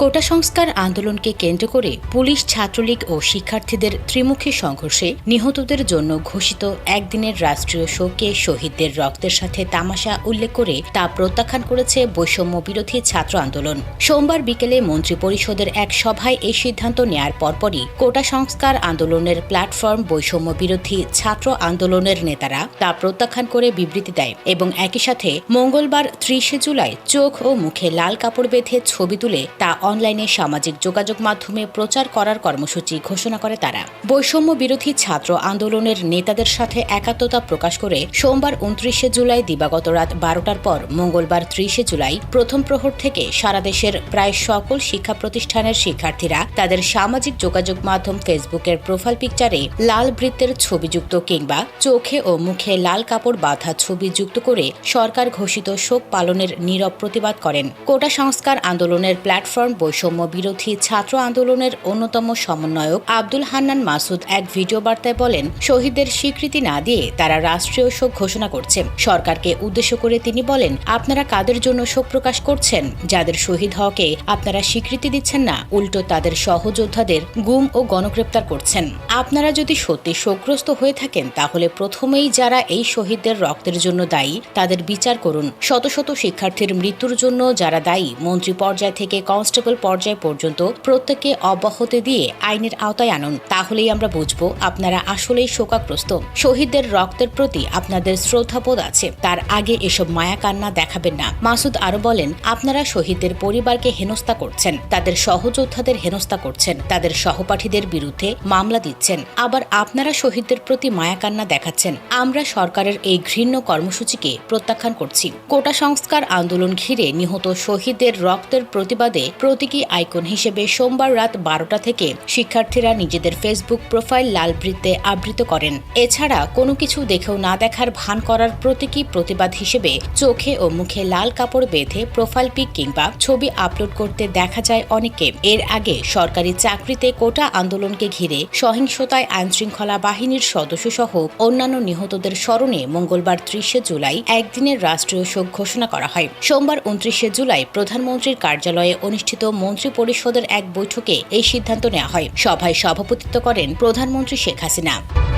কোটা সংস্কার আন্দোলনকে কেন্দ্র করে পুলিশ, ছাত্রলীগ ও শিক্ষার্থীদের ত্রিমুখী সংঘর্ষে নিহতদের জন্য ঘোষিত একদিনের রাষ্ট্রীয় শোকে শহীদদের রক্তের সাথে তামাশা উল্লেখ করে তা প্রত্যাখ্যান করেছে বৈষম্য বিরোধী ছাত্র আন্দোলন। সোমবার বিকেলে মন্ত্রী পরিষদের এক সভায় এই সিদ্ধান্ত নেয়ার পরপরই কোটা সংস্কার আন্দোলনের প্ল্যাটফর্ম বৈষম্য বিরোধী ছাত্র আন্দোলনের নেতারা তা প্রত্যাখ্যান করে বিবৃতি দেয় এবং একই সাথে মঙ্গলবার ত্রিশে জুলাই চোখ ও মুখে লাল কাপড় বেঁধে ছবি তুলে তা অনলাইনে সামাজিক যোগাযোগ মাধ্যমে প্রচার করার কর্মসূচি ঘোষণা করে তারা। বৈষম্য বিরোধী ছাত্র আন্দোলনের নেতাদের সাথে একাত্মতা প্রকাশ করে সোমবার উনত্রিশে জুলাই দিবাগত রাত বারোটার পর মঙ্গলবার ত্রিশে জুলাই প্রথম প্রহর থেকে সারা দেশের প্রায় সকল শিক্ষা প্রতিষ্ঠানের শিক্ষার্থীরা তাদের সামাজিক যোগাযোগ মাধ্যম ফেসবুকের প্রোফাইল পিকচারে লাল বৃত্তের ছবিযুক্ত কিংবা চোখে ও মুখে লাল কাপড় বাঁধা ছবি যুক্ত করে সরকার ঘোষিত শোক পালনের নীরব প্রতিবাদ করেন। কোটা সংস্কার আন্দোলনের প্ল্যাটফর্ম বৈষম্য বিরোধী ছাত্র আন্দোলনের অন্যতম সমন্বয়ক আব্দুল হান্নান মাসুদ এক ভিডিও বার্তায় বলেন, শহীদদের স্বীকৃতি না দিয়ে তারা রাষ্ট্রীয় শোক ঘোষণা করছে সরকারকে উদ্দেশ্য করে তিনি বলেন, আপনারা কাদের জন্য শোক প্রকাশ করছেন? যাদের শহীদ হওয়াকে আপনারা স্বীকৃতি দিচ্ছেন না, উল্টো তাদের সহযোদ্ধাদের গুম ও গণগ্রেপ্তার করছেন। আপনারা যদি সত্যি শোকগ্রস্ত হয়ে থাকেন, তাহলে প্রথমেই যারা এই শহীদদের রক্তের জন্য দায়ী, তাদের বিচার করুন। শত শত শিক্ষার্থীর মৃত্যুর জন্য যারা দায়ী, মন্ত্রী পর্যায় থেকে কনস্টেবল পর্যায় পর্যন্ত প্রত্যেককে অব্যাহতি দিয়ে আইনের আওতায় আনুন। তাহলেই আমরা বুঝব আপনারা আসলেই শোকাগ্রস্ত। শহীদদের রক্তের প্রতি আপনাদের শ্রদ্ধাবোধ আছে। তার আগে এসব মায়া কান্না দেখাবেন না। মাসুদ আরও বলেন, আপনারা শহীদদের পরিবারকে হেনস্থা করছেন। তাদের সহযোদ্ধাদের হেনস্থা করছেন। তাদের সহপাঠীদের বিরুদ্ধে মামলা দিচ্ছেন। আবার আপনারা শহীদদের প্রতি মায়া কান্না দেখাচ্ছেন। আমরা সরকারের এই ঘৃণ্য কর্মসূচিকে প্রত্যাখ্যান করছি। কোটা সংস্কার আন্দোলন ঘিরে নিহত শহীদদের রক্তের প্রতিবাদে প্রতীকী আইকন হিসেবে সোমবার রাত বারোটা থেকে শিক্ষার্থীরা নিজেদের ফেসবুক প্রোফাইল লাল বৃত্তে আবৃত করেন। এছাড়া কোনো কিছু দেখেও না দেখার ভান করার প্রতীকী প্রতিবাদ হিসেবে চোখে ও মুখে লাল কাপড় বেঁধে প্রোফাইল পিক কিংবা ছবি আপলোড করতে দেখা যায় অনেকে এর আগে সরকারি চাকরিতে কোটা আন্দোলনকে ঘিরে সহিংসতায় আইনশৃঙ্খলা বাহিনীর সদস্যসহ অন্যান্য নিহতদের স্মরণে মঙ্গলবার ত্রিশে জুলাই একদিনের রাষ্ট্রীয় শোক ঘোষণা করা হয়। সোমবার উনত্রিশে জুলাই প্রধানমন্ত্রীর কার্যালয়ে অনুষ্ঠিত মন্ত্রী পরিষদের এক বৈঠকে এই সিদ্ধান্ত নেওয়া হয়। সভায় সভাপতিত্ব করেন প্রধানমন্ত্রী শেখ হাসিনা।